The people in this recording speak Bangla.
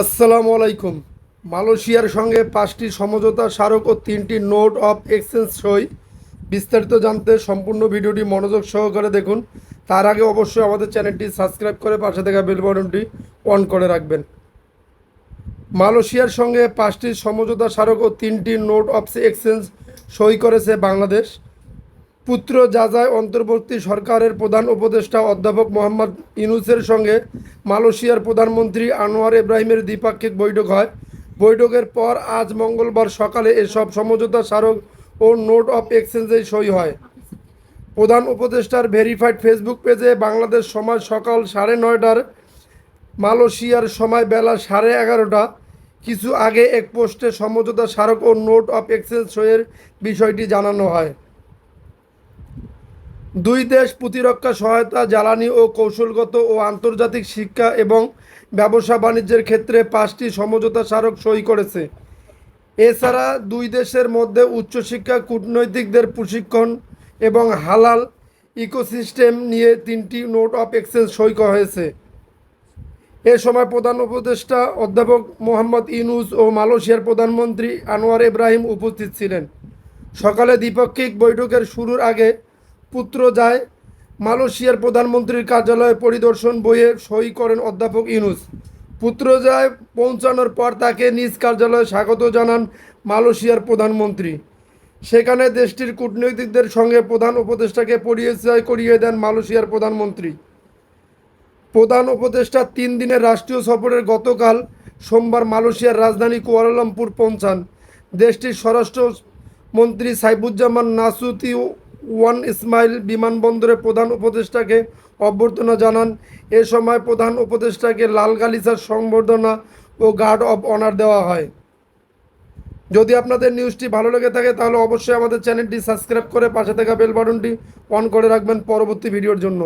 আসসালামু আলাইকুম। মালয়েশিয়ার সঙ্গে পাঁচটি সমঝোতা স্মারক ও তিনটি নোট অফ এক্সচেঞ্জ সই। বিস্তারিত জানতে সম্পূর্ণ ভিডিওটি মনোযোগ সহকারে দেখুন। তার আগে অবশ্যই আমাদের চ্যানেলটি সাবস্ক্রাইব করে পাশে থাকা বেল বাটনটি অন করে রাখবেন। মালয়েশিয়ার সঙ্গে পাঁচটি সমঝোতা স্মারক ও তিনটি নোট অফ এক্সচেঞ্জ সই করেছে বাংলাদেশ। পুত্র যাজায় অন্তর্বর্তী সরকারের প্রধান উপদেষ্টা অধ্যাপক মোহাম্মদ ইউনুসের সঙ্গে মালয়েশিয়ার প্রধানমন্ত্রী আনোয়ার ইব্রাহিমের দ্বিপাক্ষিক বৈঠক হয়। বৈঠকের পর আজ মঙ্গলবার সকালে এসব সমঝোতা স্মারক ও নোট অফ এক্সচেঞ্জে সই হয়। প্রধান উপদেষ্টার ভেরিফাইড ফেসবুক পেজে বাংলাদেশ সময় সকাল সাড়ে নয়টার মালয়েশিয়ার সময় বেলা সাড়ে এগারোটা। কিছু আগে এক পোস্টে সমঝোতা স্মারক ও নোট অফ এক্সচেঞ্জ সইয়ের বিষয়টি জানানো হয়। দুই দেশ প্রতিরক্ষা সহায়তা, জ্বালানি ও কৌশলগত ও আন্তর্জাতিক শিক্ষা এবং ব্যবসা বাণিজ্যের ক্ষেত্রে পাঁচটি সমঝোতা স্মারক সই করেছে। এছাড়া দুই দেশের মধ্যে উচ্চশিক্ষা, কূটনৈতিকদের প্রশিক্ষণ এবং হালাল ইকোসিস্টেম নিয়ে তিনটি নোট অফ এক্সচেঞ্জ সই করা হয়েছে। এ সময় প্রধান উপদেষ্টা অধ্যাপক মোহাম্মদ ইউনুস ও মালয়েশিয়ার প্রধানমন্ত্রী আনোয়ার ইব্রাহিম উপস্থিত ছিলেন। সকালে দ্বিপাক্ষিক বৈঠকের শুরুর আগে পুত্র যায়। মালয়েশিয়ার প্রধানমন্ত্রীর কার্যালয়ে পরিদর্শন বইয়ে সই করেন অধ্যাপক ইউনুস। পুত্র যায় পৌঁছানোর পর তাকে নিজ কার্যালয়ে স্বাগত জানান মালয়েশিয়ার প্রধানমন্ত্রী। সেখানে দেশটির কূটনৈতিকদের সঙ্গে প্রধান উপদেষ্টাকে পরিচয় করিয়ে দেন মালয়েশিয়ার প্রধানমন্ত্রী। প্রধান উপদেষ্টা তিন দিনের রাষ্ট্রীয় সফরের গতকাল সোমবার মালয়েশিয়ার রাজধানী কুয়ালালামপুর পৌঁছান। দেশটির স্বরাষ্ট্র মন্ত্রী সাইবুজ্জামান নাসুতি ওয়ান ইসমাইল বিমানবন্দরের প্রধান উপদেষ্টাকে অভ্যর্থনা জানান। এ সময় প্রধান উপদেষ্টাকে লাল গালিচার সংবর্ধনা ও গার্ড অব অনার দেওয়া হয়। যদি আপনাদের নিউজটি ভালো লেগে থাকে, তাহলে অবশ্যই আমাদের চ্যানেলটি সাবস্ক্রাইব করে পাশে থাকা বেল বাটনটি অন করে রাখবেন পরবর্তী ভিডিওর জন্য।